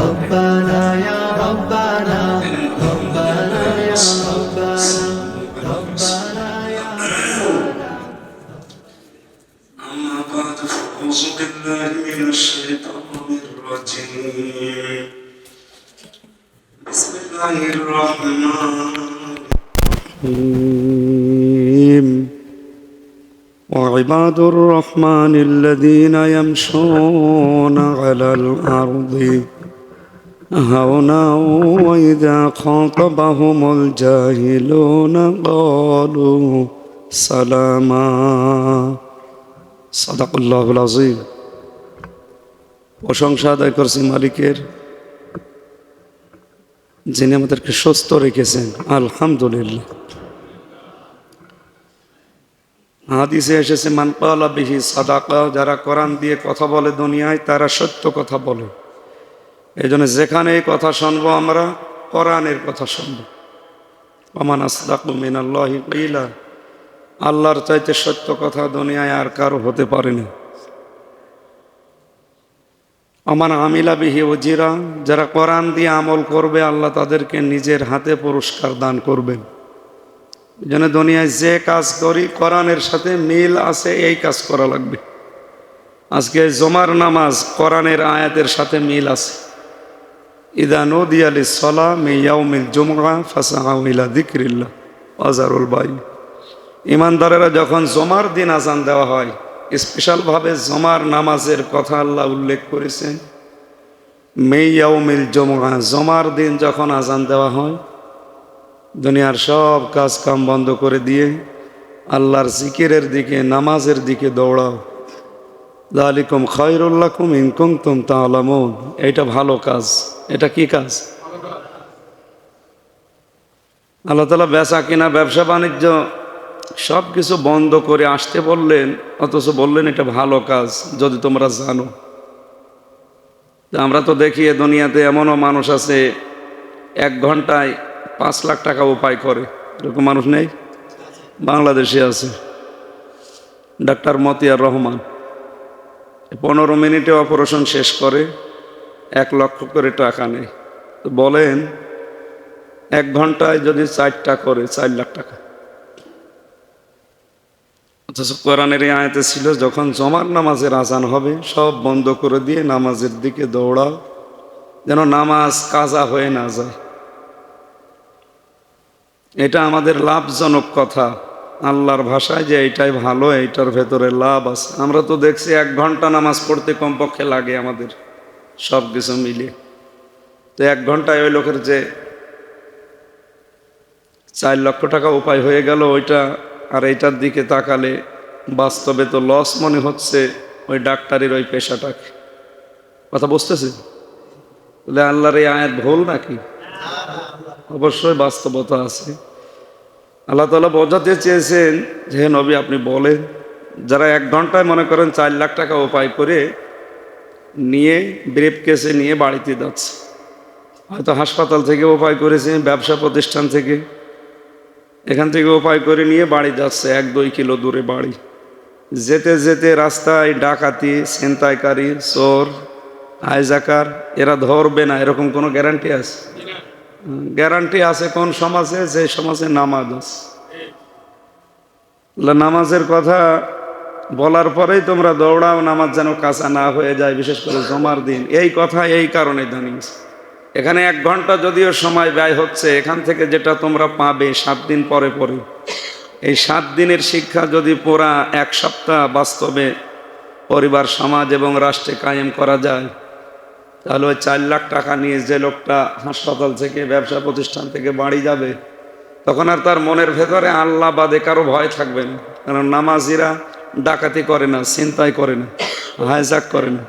ربنا يا ربنا ربنا يا ربنا ربنا يا أما بعد فأعوذ بالله من الشيطان الرجيم. بسم الله الرحمن الرحيم. وعباد الرحمن الذين يمشون على الأرض هونا وإذا خاطبهم الجاهلون قالوا سلاما সাদাকুল্লাহুল আজিম প্রশংসা আদায় করছি মালিকের যিনি আমাদেরকে সুস্থ রেখেছেন আলহামদুলিল্লাহ হাদিসে এসেছে মানপালা বিহি সাদাকা যারা কোরআন দিয়ে কথা বলে দুনিয়ায় তারা সত্য কথা বলে এই জন্য যেখানে কথা শুনব আমরা, কোরআনের কথা শুনব। অমান আসদাকু মিনাল্লাহি কিলা আল্লাহর চাইতে সত্য কথা দুনিয়ায় আর কারও হতে পারেনি আমার আমিলা বিহি ওজিরা যারা কোরআন দিয়ে আমল করবে, আল্লাহ তাদেরকে নিজের হাতে পুরস্কার দান করবেন। যেন দুনিয়ায় যে কাজ করি, কোরআনের সাথে মিল আছে, এই কাজ করা লাগবে। আজকে জমার নামাজ কোরআনের আয়াতের সাথে মিল আছে। ইদা নদী আলী সলা মিয়াউমিল জুমা ফাসাহিলা দিকরিল্লা আজারুল বাই। ইমানদারেরা যখন জমার দিন আজান দেওয়া হয়, স্পেশালভাবে জমার নামাজের কথা আল্লাহ উল্লেখ করেছেন। মেয়াউমিল জমা জমার দিন যখন আজান দেওয়া হয়, দুনিয়ার সব কাজ কাম বন্ধ করে দিয়ে আল্লাহর জিকিরের দিকে, নামাজের দিকে দৌড়াও। দালিকুম খয়রুল্লাকুম ইনকুম তুম তালামুন এটা ভালো কাজ। এটা কি কাজ? আল্লাহ তালা বেচা কিনা, ব্যবসা বাণিজ্য সব কিছু বন্ধ করে আসতে বললেন, অথচ বললেন এটা ভালো কাজ, যদি তোমরা জানো। আমরা তো দেখি দুনিয়াতে এমনও মানুষ আছে, এক ঘন্টায় পাঁচ লাখ টাকা উপায় করে। এরকম মানুষ নেই? বাংলাদেশে আছে। ডাক্তার মতিয়ার রহমান। পনেরো মিনিটে অপারেশন শেষ করে এক লক্ষ করে টাকা নেই। তো বলেন, এক ঘন্টায় যদি চারটা করে, চার লাখ টাকা। অথচ কোরআনের আয়াতে ছিল, যখন জমার নামাজের আজান হবে, সব বন্ধ করে দিয়ে নামাজের দিকে দৌড়াও, যেন নামাজ কাজা হয়ে না যায়। এটা আমাদের লাভজনক কথা। আল্লাহর ভাষায় যে এইটাই ভালো, এইটার ভেতরে লাভ আছে। আমরা তো দেখছি এক ঘণ্টা নামাজ পড়তে কমপক্ষে লাগে আমাদের। সব কিছু মিলিয়ে তো এক ঘন্টায় ওই লোকের যে চার লক্ষ টাকা উপায় হয়ে গেল, ওইটা আর এইটার দিকে তাকালে বাস্তবে তো লস মনে হচ্ছে ওই ডাক্তারের ওই পেশাটাকে। কথা বুঝতেছি তাহলে আল্লাহর এই আয়াত ভুল নাকি? অবশ্যই বাস্তবতা আছে। আল্লাহ তালা বোঝাতে চেয়েছেন যে নবী, আপনি বলেন, যারা এক ঘন্টায় মনে করেন চার লাখ টাকা উপায় করে নিয়ে ব্রেপ কেসে নিয়ে বাড়িতে যাচ্ছে। হয়তো হাসপাতাল থেকে উপায় করেছে, ব্যবসা প্রতিষ্ঠান থেকে। এখান থেকে উপায় করে নিয়ে বাড়ি যাচ্ছে, এক দুই কিলো দূরে বাড়ি। যেতে যেতে রাস্তায় ডাকাতি, ছিনতাইকারী, চোর আয়জাকার এরা ধরবে না, এরকম কোনো গ্যারান্টি আছে? গ্যারান্টি আছে কোন সমাজে? যে সমাজে নামাজ আছে। নামাজের কথা বলার পরেই তোমরা দৌড়াও, নামাজ যেন কাঁচা না হয়ে যায়, বিশেষ করে জমার দিন। এই কথা এই কারণে দাঁড়িয়েছে এখানে এক ঘণ্টা যদিও সময় ব্যয় হচ্ছে, এখান থেকে যেটা তোমরা পাবে সাত দিন পরে পরে। এই সাত দিনের শিক্ষা যদি পুরা এক সপ্তাহ বাস্তবে পরিবার, সমাজ এবং রাষ্ট্রে কায়েম করা যায়, তাহলে ওই চার লাখ টাকা নিয়ে যে লোকটা হাসপাতাল থেকে, ব্যবসা প্রতিষ্ঠান থেকে বাড়ি যাবে, তখন আর তার মনের ভেতরে আল্লাহ বাদে কারও ভয় থাকবে না। কারণ নামাজিরা ডাকাতি করে না চিন্তাই করে না হাইজাক করে না।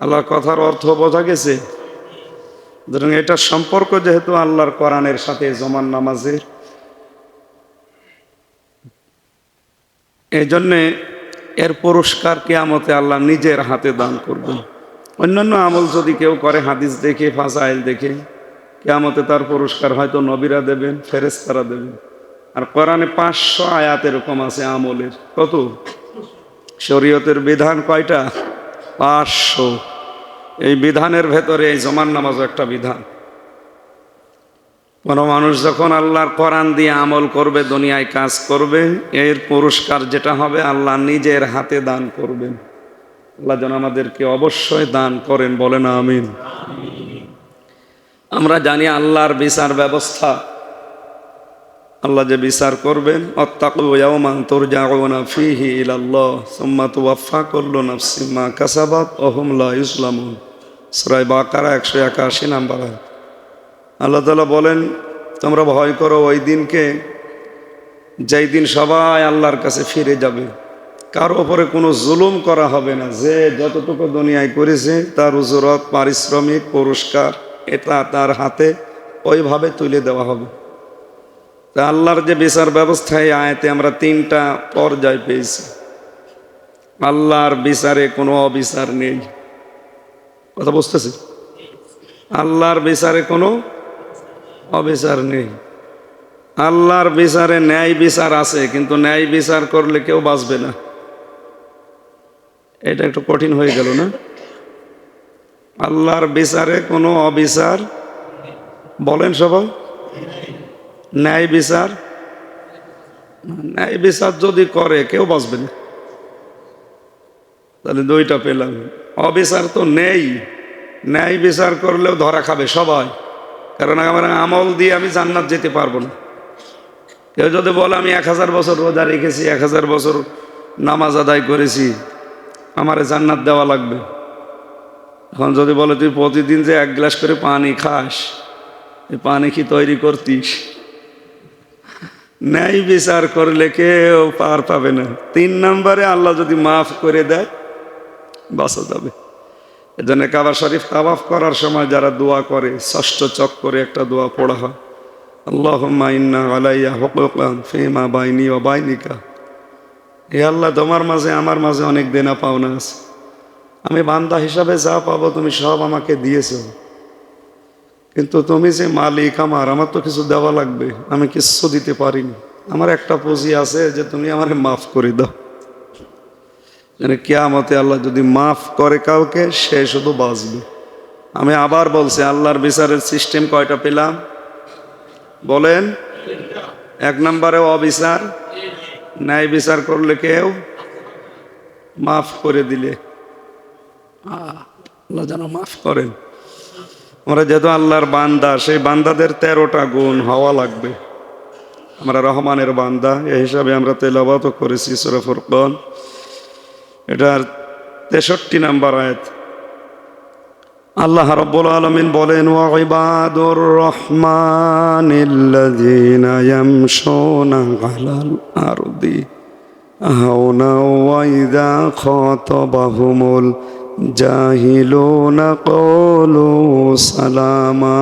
আল্লাহর কথার অর্থ বোঝা গেছে? সুতরাং এটার সম্পর্ক যেহেতু আল্লাহর কোরআনের সাথে জমান নামাজের। এই জন্যে এর পুরস্কার কেয়ামতে আল্লাহ নিজের হাতে দান করবেন। অন্যান্য আমল যদি কেউ করে, হাদিস দেখে, ফাজাইল দেখে, কেয়ামতে তার পুরস্কার হয়তো নবীরা দেবেন ফেরেস্তারা দেবেন। আর কোরআনে পাঁচশো আয়াত এরকম আছে আমলের। কত? শরীয়তের বিধান কয়টা? পাঁচশো। এই বিধানের ভেতরে এই জমান নামাজও একটা বিধান। কোনো মানুষ যখন আল্লাহর কোরআন দিয়ে আমল করবে, দুনিয়ায় কাজ করবে, এর পুরস্কার যেটা হবে, আল্লাহ নিজের হাতে দান করবেন। আল্লাহ যেন আমাদেরকে অবশ্যই দান করেন, বলেন আমিন। আমরা জানি আল্লাহর বিচার ব্যবস্থা আল্লাহ যে বিচার করবেন অত্তাকুয়াউমান তুরজাউনা ফিহি ইলাল্লাহ, সুম্মা তুওয়াফা কুল্লু নাফসিন মা কাসাবাত ওয়া হুম লা ইউসলামুন সূরা বাকারা 181 নাম্বার আয়াত। আল্লাহ তাআলা বলেন, তোমরা ভয় করো ওই দিনকে, যেই দিন সবাই আল্লাহর কাছে ফিরে যাবে। কারও ওপরে কোনো জুলুম করা হবে না। যে যতটুকু দুনিয়ায় করেছে, তার উজরত পারিশ্রমিক, পুরস্কার, এটা তার হাতে, ওইভাবে তুলে দেওয়া হবে। তা আল্লাহর যে বিচার ব্যবস্থা, এই আয়তে আমরা তিনটা পর্যায় পেয়েছি। আল্লাহর বিচারে কোনো অবিচার নেই। কথা বুঝতেছি? আল্লাহর বিচারে কোনো অবিচার নেই। আল্লাহর বিচারে ন্যায় বিচার আছে, কিন্তু ন্যায় বিচার করলে কেউ বাঁচবে না। এটা একটু কঠিন হয়ে গেল না? আল্লাহর বিচারে কোনো অবিচার বলেন সবাই। ন্যায় বিচার? ন্যায় বিচার যদি করে, কেউ বাঁচবে না। তাহলে দুইটা পেলাম। অবিচার তো নেই। ন্যায় বিচার করলেও ধরা খাবে সবাই। কারণ আমার আমল দিয়ে আমি জান্নাত যেতে পারব না। কেউ যদি বলে, আমি এক হাজার বছর রোজা রেখেছি, এক হাজার বছর নামাজ আদায় করেছি, আমার জান্নাত দেওয়া লাগবে? এখন যদি বলে, তুই প্রতিদিন যে এক গ্লাস করে পানি খাস, এই পানি কি তৈরি করতিস? ন্যায় বিচার করলে কেউ পার পাবে না। তিন নম্বরে আল্লাহ যদি মাফ করে দেয়, বাঁচা যাবে। এজন্য কাবা শরীফ তাওয়াফ করার সময় যারা দোয়া করে, ষষ্ঠ চক করে একটা দোয়া পড়া হয়। আল্লাহ আলাইয়া হকান ফেমা বাইনি ও বাইনিকা। এ আল্লাহ, তোমার মাঝে, আমার মাঝে অনেক দেনা পাওনা আছে। আমি বান্দা হিসাবে যা পাবো তুমি সব আমাকে দিয়েছ। কিন্তু তুমি যে মালিক আমার আমার তো কিছু দেওয়া লাগবে, আমি কিচ্ছু দিতে পারিনি। আমার একটা পুঁজি আছে যে তুমি আমাকে মাফ করে দাও। মানে কেয়ামতে আল্লাহ যদি মাফ করে কাউকে, সে শুধু বাঁচবে। আমি আবার বলছি, আল্লাহর বিচারের সিস্টেম কয়টা পেলাম? বলেন, এক নম্বরে অবিচার, ন্যায় বিচার করলে কেউ মাফ করে দিলে। আল্লাহ যেন মাফ করেন। আমরা যেহেতু আল্লাহর বান্দা, সেই বান্দাদের তেরোটা গুণ হওয়া লাগবে। আমরা রহমানের বান্দা এই হিসাবে আমরা তেলাবাতও করেছি সুরফুর কন এটার তেষট্টি নাম্বার আয়াত। আল্লাহ রব্বুল আলমিন বলেন ওয়াইবাদুর আলাল আরদি হাওনা ওয়াইদা খাতাবাহুমুল জাহিলুনা ক্বালু সালামা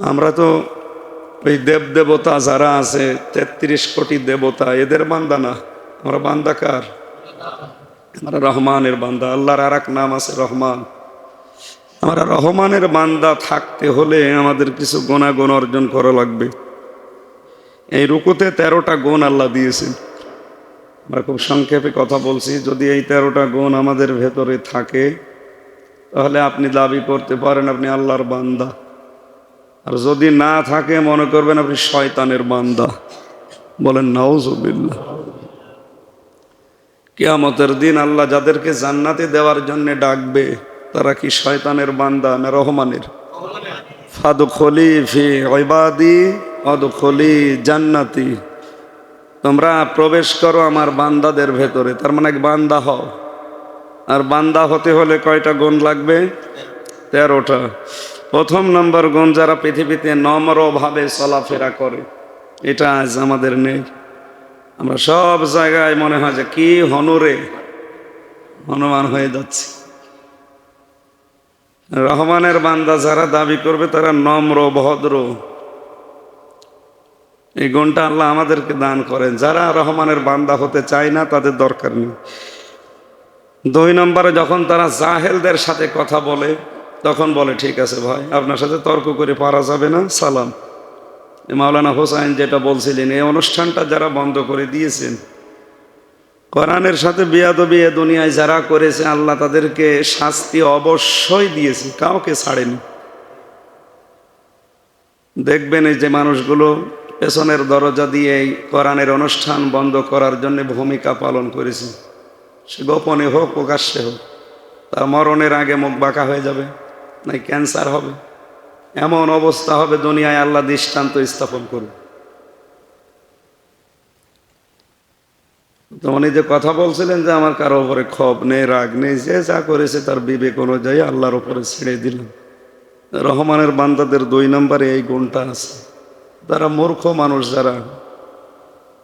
আমরা তো ওই দেব দেবতা যারা আছে, তেত্রিশ কোটি দেবতা, এদের বান্দা না। আমরা বান্দা কার? আমরা রহমানের বান্দা। আল্লাহর আর নাম আছে রহমান। আমরা রহমানের বান্দা থাকতে হলে আমাদের কিছু গুণাগুণ অর্জন করা লাগবে। এই রুকুতে তেরোটা গুণ আল্লাহ দিয়েছেন। আমরা খুব সংক্ষেপে কথা বলছি, যদি এই তেরোটা গুণ আমাদের ভেতরে থাকে, তাহলে আপনি দাবি করতে পারেন আপনি আল্লাহর বান্দা। আর যদি না থাকে, মনে করবেন আপনি শয়তানের বান্দা। বলেন, নাউজুবিল্লাহ। কেয়ামতের দিন আল্লাহ যাদেরকে জান্নাতে দেওয়ার জন্য ডাকবে, তারা কি শয়তানের বান্দা না রহমানের? ফাদু খলি ফি ইবাদি অদখলি জান্নাতি। তোমরা প্রবেশ করো আমার বান্দাদের ভেতরে। তার মানে এক বান্দা হও। আর বান্দা হতে হলে কয়টা গুণ লাগবে? তেরোটা। প্রথম নম্বর গুণ, যারা পৃথিবীতে নম্রভাবে চলাফেরা করে, এটা আজ আমাদের নেই। আমরা সব জায়গায় মনে হয় যে কি হনুরে, হনুমান হয়ে যাচ্ছে। রহমানের বান্দা যারা দাবি করবে, তারা নম্র, ভদ্র। এই গুণটা আল্লাহ আমাদেরকে দান করেন। যারা রহমানের বান্দা হতে চায় না, তাদের দরকার নেই। দুই নম্বরে যখন তারা জাহেলদের সাথে কথা বলে, তখন বলে, ঠিক আছে ভাই, আপনার সাথে তর্ক করে পারা যাবে না, সালাম। মাওলানা হোসাইন যেটা বলছিলেন, এই অনুষ্ঠানটা যারা বন্ধ করে দিয়েছেন, কোরআনের সাথে বিয়াদবি এ দুনিয়ায় যারা করেছে, আল্লাহ তাদেরকে শাস্তি অবশ্যই দিয়েছে, কাউকে ছাড়েনি। দেখবেন এই যে মানুষগুলো পেছনের দরজা দিয়ে এই কোরআনের অনুষ্ঠান বন্ধ করার জন্য ভূমিকা পালন করেছে। সে গোপনে হোক, প্রকাশ্যে হোক, তার মরণের আগে মুখ বাঁকা হয়ে যাবে, নাই ক্যান্সার হবে। এমন অবস্থা হবে দুনিয়ায় আল্লাহ দৃষ্টান্ত স্থাপন করবে তো উনি যে কথা বলছিলেন যে আমার কারও উপরে ক্ষোভ নেই, রাগ নেই, যে যা করেছে তার বিবেক অনুযায়ী আল্লাহর উপরে ছেড়ে দিলাম। রহমানের বান্দাদের দুই নম্বরে এই গুণটা আছে। যারা মূর্খ মানুষ যারা।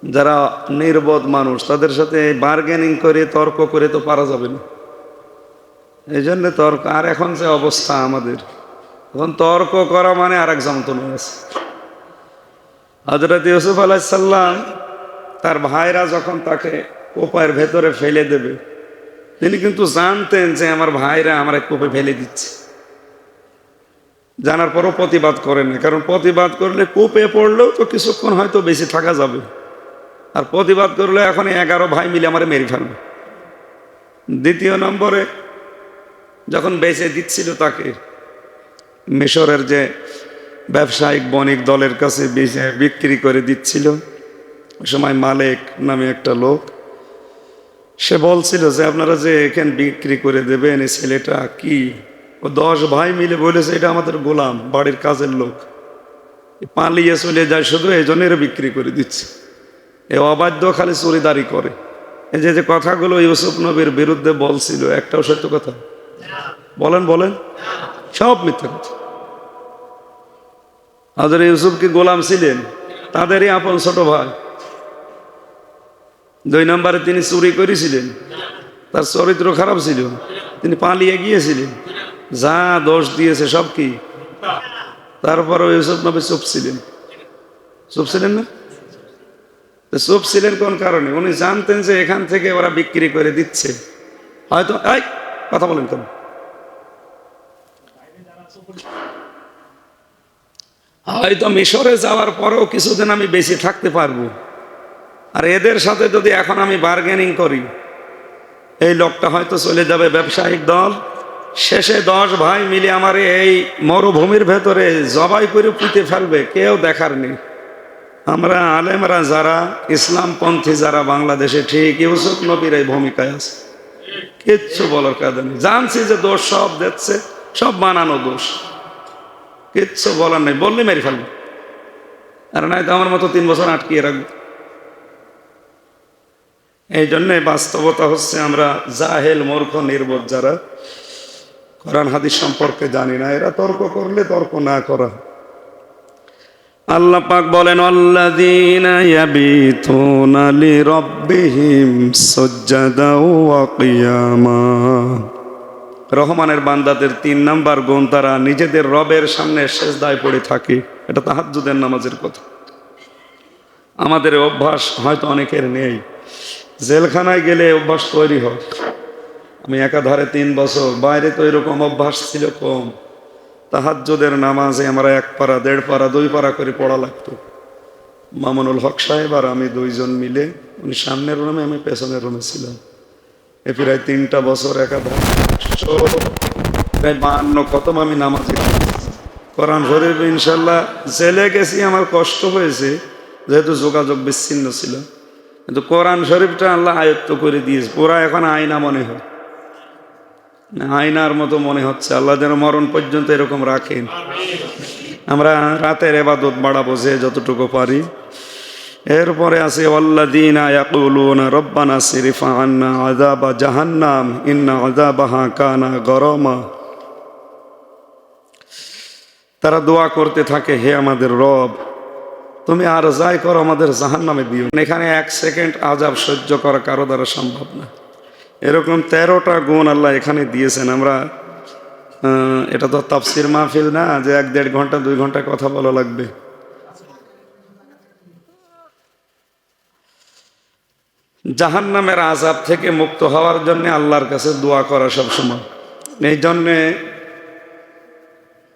যারা নির্বোধ মানুষ, তাদের সাথে বার্গেনিং করে, তর্ক করে তো পারা যাবে না। এই জন্য তর্ক, আর এখন যে অবস্থা আমাদের। এখন তর্ক করা মানে আর এক যন্ত্রণা আছে। হজরত ইউসুফ আলাইসাল্লাম তার ভাইরা যখন তাকে কোপায়ের ভেতরে ফেলে দেবে, তিনি কিন্তু জানতেন যে আমার ভাইরা আমার কোপে ফেলে দিচ্ছে। জানার পরও প্রতিবাদ করেন না কারণ প্রতিবাদ করলে কোপে পড়লেও তো কিছুক্ষণ হয়তো বেশি থাকা যাবে। আর প্রতিবাদ করলে এখন এগারো ভাই মিলে আমার মেরে ফেলবে। দ্বিতীয় নম্বরে, যখন বেঁচে দিচ্ছিল তাকে, মিশরের যে ব্যবসায়িক বণিক দলের কাছে বেচে বিক্রি করে দিচ্ছিল, ওই সময় মালেক নামে একটা লোক, সে বলছিল যে, আপনারা যে এখানে বিক্রি করে দেবেন, এই ছেলেটা কি ও দশ ভাই মিলে বলেছে, এটা আমাদের গোলাম, বাড়ির কাজের লোক। পালিয়ে চলে যায় শুধু এই জন্য বিক্রি করে দিচ্ছে। এ অবাধ্য খালি চুরিদারি করে। এই যে যে কথাগুলো ইউসুফ নবীর বিরুদ্ধে বলছিল, একটাও সত্য কথা? বলেন বলেন। সব মিথ্যা কথা। হাজর ইউসুফ কি গোলাম ছিলেন? তাদেরই আপন ছোট ভাই। দুই নম্বরে তিনি চুরি করেছিলেন। তার চরিত্র খারাপ ছিল। তিনি পালিয়ে গিয়েছিলেন। যা দোষ দিয়েছে সব কি? তারপরে ইউসুফ নবী চুপ ছিলেন। চুপ ছিলেন না? চুপ ছিলেন কোন কারণে? উনি জানতেন যে এখান থেকে ওরা বিক্রি করে দিচ্ছে। হয়তো এই, কথা বলেন কেন? হয়তো মিশরে যাওয়ার পরেও কিছুদিন আমি বেশি থাকতে পারব। আর এদের সাথে যদি এখন আমি বার্গেনিং করি, এই লোকটা হয়তো চলে যাবে ব্যবসায়িক দল। শেষে দশ ভাই মিলে আমার এই মরুভূমির ভেতরে জবাই করে পুঁতে ফেলবে, কেউ দেখার নেই। আমরা আলেমরা যারা, ইসলামপন্থী যারা বাংলাদেশে, ঠিক ইউসুফ নবীর এই ভূমিকায় আছে। কিচ্ছু বলার কাজ নেই। জানছি যে দোষ সব দেখছে, সব বানানো দোষ। কিচ্ছু বলার নেই। বললে মেরে ফেলবে। আর নাই তো আমার মতো তিন বছর আটকিয়ে রাখব। এই জন্যে বাস্তবতা হচ্ছে আমরা জাহেল মূর্খ, নির্বোধ যারা। কোরআন হাদিস সম্পর্কে জানি না, এরা তর্ক করলে তর্ক না করা। আল্লাহ পাক বলেন, আল্লাযীনা ইয়াবিতুনা লিরাব্বিহিম সুজদাা ওয়া কিয়ামা। রহমানের বান্দাদের তিন নাম্বার গুণ, তারা নিজেদের রবের সামনে সেজদায় পড়ে থাকে। এটা তাহাজ্জুদের নামাজের কথা। আমাদের অভ্যাস হয়তো অনেকের নেই। জেলখানায় গেলে অভ্যাস তৈরি হয়। আমি একাধারে তিন বছর। বাইরে তো এরকম অভ্যাস ছিল কম। তাহাজ্জুদের নামাজে আমরা এক পারা দেড় পারা দুই পারা করে পড়া লাগতো। মামুনুল হক সাহেব আর আমি দুইজন মিলে, উনি সামনের রুমে, আমি পেছনের রুমে ছিলাম। এ প্রায় তিনটা বছর একাধারে। প্রায় বান্ন খতম আমি নামাজে কোরআন শরীফ ইনশাল্লাহ জেলে গেছি, আমার কষ্ট হয়েছে, যেহেতু যোগাযোগ বিচ্ছিন্ন ছিল। কিন্তু কোরআন শরীফটা আল্লাহ আয়ত্ত করে দিয়েছে। পুরা এখন আয়না মনে হয়। আয়নার মতো মনে হচ্ছে। আল্লাহ যেন মরণ পর্যন্ত এরকম রাখেন। আমরা রাতের এবাদত বাড়াবো যে যতটুকু পারি। এরপরে আছে রব্বানা আযাবা জাহান্নাম, ইন্না আযাবাহা কানা গরমা। তারা দোয়া করতে থাকে, হে আমাদের রব, তুমি আর যাই করো আমাদের জাহান্নামে দিও এখানে এক সেকেন্ড আজাব সহ্য করা কারও দ্বারা সম্ভব না। এরকম তেরোটা গুণ আল্লাহ এখানে দিয়েছেন। আমরা এটা তো তাফসির মাহফিল না, যে এক দেড় ঘণ্টা, দুই ঘণ্টা কথা বলা লাগবে। জাহান্নামের আজাব থেকে মুক্ত হওয়ার জন্য আল্লাহর কাছে দোয়া করা সবসময়। এই জন্যে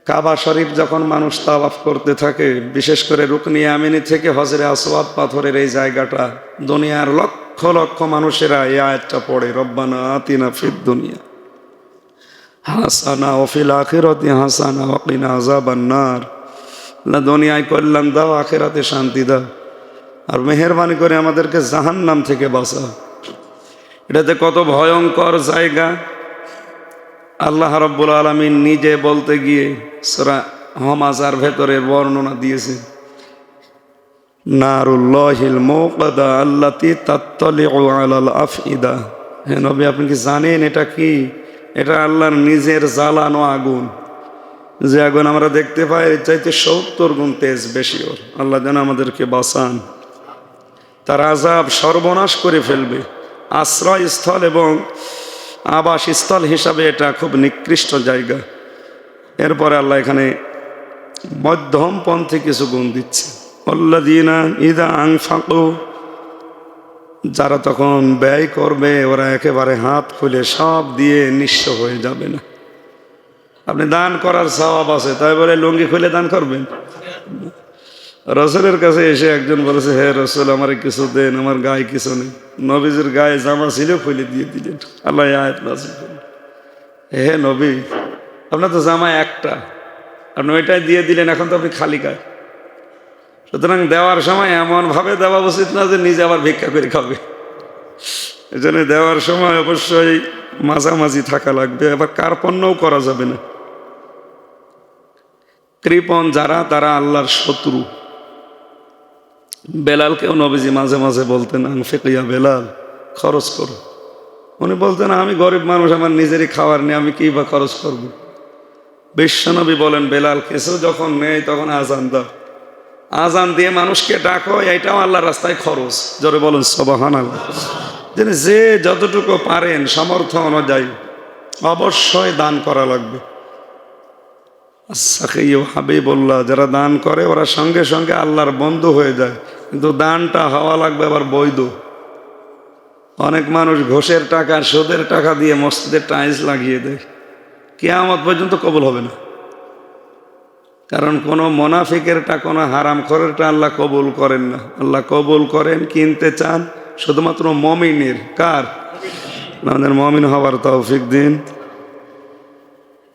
কাবা শরীফ যখন মানুষ তাওয়াফ করতে থাকে, বিশেষ করে রুকনি আমিনি থেকে হজরে আসওয়াদ পাথরের এই জায়গাটা, দুনিয়ার লক্ষ লক্ষ লক্ষ মানুষেরা এই আয়াতটা পড়ে, রব্বানা আতিনা ফিদ দুনিয়া হাসানা ওফিল আখিরতি হাসানা ওকিনা আজাবান নার। আল্লাহ দুনিয়ায় কল্যাণ দাও, আখেরাতে শান্তি দাও। আর মেহরবানি করে আমাদেরকে জাহান্নাম থেকে বাঁচা এটাতে কত ভয়ঙ্কর জায়গা। আল্লাহ রব্বুল আলমিন নিজে বলতে গিয়ে সোরা হমাজার ভেতরে বর্ণনা দিয়েছে নারুল্লাহিল মৌকাদা আল্লাতি তাত্তলি আলাল আফইদা হে নবী, আপনি কি জানেন এটা কি? এটা আল্লাহর নিজের জ্বালানো আগুন। যে আগুন আমরা দেখতে পাই চাইতে সত্তর গুণ তেজ বেশি ওর। আল্লাহ যেন আমাদেরকে বাঁচান। তার আজাব সর্বনাশ করে ফেলবে। আশ্রয়স্থল এবং আবাসস্থল হিসাবে এটা খুব নিকৃষ্ট জায়গা। এরপরে আল্লাহ এখানে মধ্যম পন্থে কিছু গুণ দিচ্ছে। যারা তখন ব্যয় করবে, ওরা একেবারে হাত খুলে সব দিয়ে নিঃস্ব হয়ে যাবে না। আপনি দান করার স্বভাব আছে, তাই বলে লুঙ্গি খুলে দান করবেন? রসুলের কাছে এসে একজন বলেছে, হে রসুল, আমার কিছু দেন, আমার গায়ে কিছু নেই। নবীজির গায়ে জামা ছিল, খুলে দিয়ে দিলেন। আল্লাহ আয়াত হে নবী, আপনার তো জামা একটা, আপনি ওইটাই দিয়ে দিলেন, এখন তো আপনি খালি গায়ে। সুতরাং দেওয়ার সময় এমনভাবে দেওয়া উচিত না যে নিজে আবার ভিক্ষা করে খাবে। এই জন্য দেওয়ার সময় অবশ্যই মাঝামাঝি থাকা লাগবে, আবার কার্পণ্যও করা যাবে না। কৃপণ যারা, তারা আল্লাহর শত্রু। বেলালকেও নবীজি মাঝে মাঝে বলতেন আংফেকিয়া বেলাল, খরচ করো। উনি বলতেন, আমি গরিব মানুষ, আমার নিজেরই খাওয়ার নেই, আমি কি বা খরচ করব? বিশ্বনবী বলেন, বেলাল কিছু যখন নেই তখন আজান দাও। আজান দিয়ে মানুষকে ডাকো, এটাও আল্লাহ রাস্তায় খরচ। জোরে বলুন সবাহান যিনি যে যতটুকু পারেন সামর্থ্য অনুযায়ী অবশ্যই দান করা লাগবে। সাকিও যারা দান করে, ওরা সঙ্গে সঙ্গে আল্লাহর বন্ধু হয়ে যায়। কিন্তু দানটা হওয়া লাগবে আবার বৈধ। অনেক মানুষ ঘোষের টাকা, সুদের টাকা দিয়ে মসজিদের টাইলস লাগিয়ে দেয়। কেয়ামত পর্যন্ত কবল হবে না। কারণ কোনো মোনাফিকেরটা, কোনো হারাম খরেরটা আল্লাহ কবুল করেন না। আল্লাহ কবুল করেন, কিনতে চান, শুধুমাত্র মমিনের, কার? আমাদের মমিন হওয়ার তৌফিক দিন।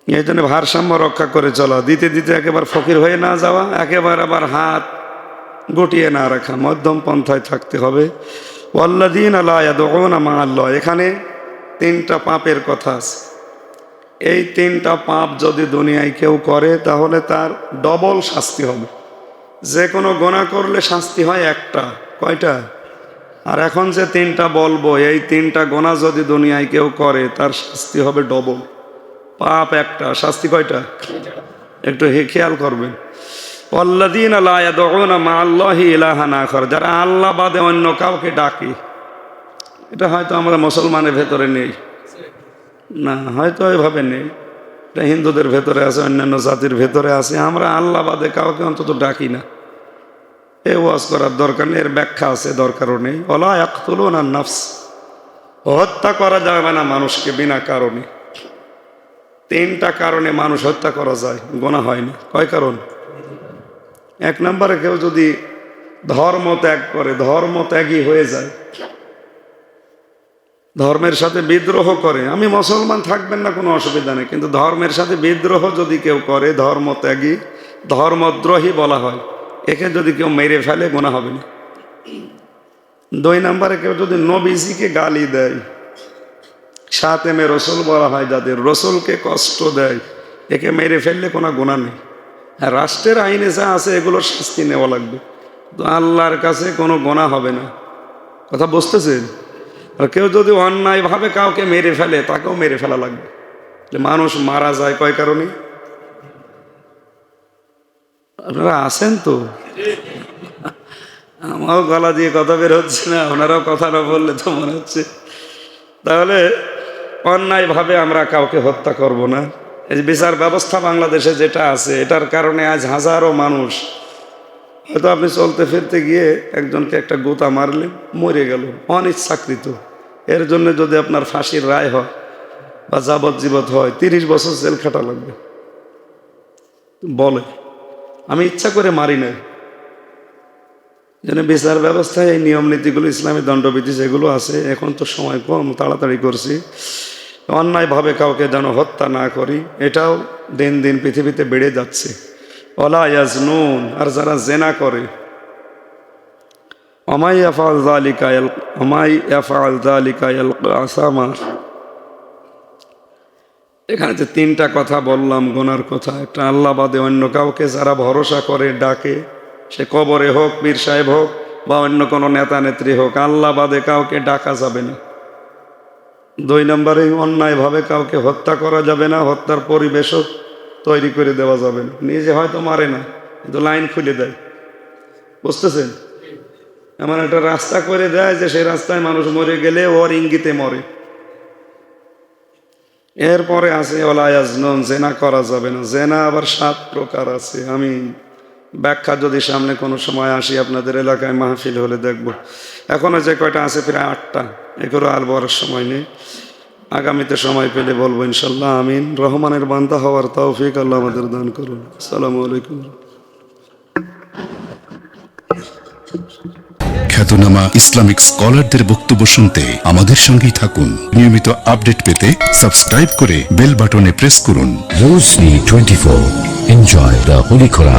এই জন্য ভারসাম্য রক্ষা করে চলা। দিতে দিতে একেবারে ফকির হয়ে না যাওয়া, একেবারে আবার হাত গুটিয়ে না রাখা। মধ্যম পন্থায় থাকতে হবে। ওয়াল্লাদিন আল্লাহ মা আল্লাহ এখানে তিনটা পাপের কথা আছে। এই তিনটা পাপ যদি দুনিয়ায় কেউ করে, তাহলে তার ডবল শাস্তি হবে। যে কোনো গোনা করলে শাস্তি হয় একটা, কয়টা? আর এখন যে তিনটা বলব, এই তিনটা গোনা যদি দুনিয়ায় কেউ করে, তার শাস্তি হবে ডবল। পাপ একটা, শাস্তি কয়টা? একটু হে খেয়াল করবেন। আল্লাহি ইলাহা না যারা আল্লাহ বাদে অন্য কাউকে ডাকে, এটা হয়তো আমরা মুসলমানের ভেতরে নেই। না, হয়তো এভাবে নেই। এটা হিন্দুদের ভেতরে আছে, অন্যান্য জাতির ভেতরে আছে। আমরা আল্লাহ বাদে কাউকে অন্তত ডাকি না। এ ওয়াজ করার দরকার নেই, এর ব্যাখ্যা আছে, দরকারও নেই। ওলা এক তুলুন আর নফস, হত্যা করা যাবে না মানুষকে বিনা কারণে। তিনটা কারণে মানুষ হত্যা করা যায়, গোনা হয় না কয় কারণ? এক নম্বরে কেউ যদি ধর্ম ত্যাগ করে, ধর্ম ত্যাগী হয়ে যায় ধর্মের সাথে বিদ্রোহ করে। আমি মুসলমান, থাকবেন না, কোনো অসুবিধা নেই। কিন্তু ধর্মের সাথে বিদ্রোহ যদি কেউ করে ধর্ম ত্যাগী ধর্মদ্রোহী বলা হয়, একে যদি কেউ মেরে ফেলে গোনা হবে না। দুই নম্বরে কেউ যদি নবীজিকে গালি দেয় সাত এমে রসুল বলা হয় যাদের, রসুলকে কষ্ট দেয়, একে মেরে ফেললে কোনো গোনা নেই। রাষ্ট্রের আইনে যা আছে এগুলোর শাস্তি নেওয়া লাগবে। তো আল্লাহর কাছে কোনো গোনা হবে না। কথা বুঝতেছেন? আর কেউ যদি অন্যায়ভাবে কাউকে মেরে ফেলে, তাকেও মেরে ফেলা লাগবে। যে মানুষ মারা যায় কয় কারণে? আপনারা আছেন তো? আমারও গলা দিয়ে কথা বের হচ্ছে না ওনারাও কথা না বললে তো মনে হচ্ছে। তাহলে অন্যায়ভাবে আমরা কাউকে হত্যা করব না। এই বিচার ব্যবস্থা বাংলাদেশে যেটা আছে, এটার কারণে আজ হাজারো মানুষ হয়তো আপনি চলতে ফিরতে গিয়ে একজনকে একটা গোতা মারলেন, মরে গেল, অনিচ্ছাকৃত। এর জন্য যদি আপনার ফাঁসির রায় হয় বা যাবজ্জীবত হয়, তিরিশ বছর জেল খাটা লাগবে। বলে, আমি ইচ্ছা করে মারি নাই। যেন বিচার ব্যবস্থায় এই নিয়ম নীতিগুলো, ইসলামী দণ্ডবিধি যেগুলো আছে, এখন তো সময় কম, তাড়াতাড়ি করছি। অন্যায়ভাবে কাউকে যেন হত্যা না করি, এটাও দিন দিন পৃথিবীতে বেড়ে যাচ্ছে। ইয়াজনুন, আর যারা জেনা করে। অমাই আফাল জালিকা অমাই আফাল জালিকা আসামা। এখানে যে তিনটা কথা বললাম, গোনার কথা, একটা আল্লাহ বাদে অন্য কাউকে যারা ভরসা করে, ডাকে, সে কবরে হোক, পীর সাহেব হোক, বা অন্য কোনো নেতা নেত্রী হোক, আল্লাহ বাদে কাউকে ডাকা যাবে না। দুই নম্বরে অন্যায়ভাবে কাউকে হত্যা করা যাবে না, হত্যার পরিবেশও তৈরি করে দেওয়া যাবে না। নিজে হয়তো মারে না, কিন্তু লাইন খুলে দেয়। বুঝতেছেন? এমন একটা রাস্তা করে দেয় যে সেই রাস্তায় মানুষ মরে গেলে ওর ইঙ্গিতে মরে। এরপরে আছে ওলায়াজনন জেনা করা যাবে না। জেনা আবার সাত প্রকার আছে। আমি ব্যাখ্যা যদি সামনে কোনো সময় আসি, আপনাদের এলাকায় মাহফিল হলে দেখব। এখনও যে কয়টা আছে, প্রায় আটটা। এগুলো আর বড় সময় নেই। আগামীতে সময় পেলে বলব ইনশাল্লাহ আমিন রহমানের বান্দা হওয়ার তৌফিক আল্লাহ আমাদের দান করুন আসসালামু আলাইকুম খ্যাতনামা ইসলামিক স্কলারদের বক্তব্য শুনতে আমাদের সঙ্গেই থাকুন নিয়মিত আপডেট পেতে সাবস্ক্রাইব করে বেল বাটনে প্রেস করুন Rosni 24. Enjoy the Holy Quran.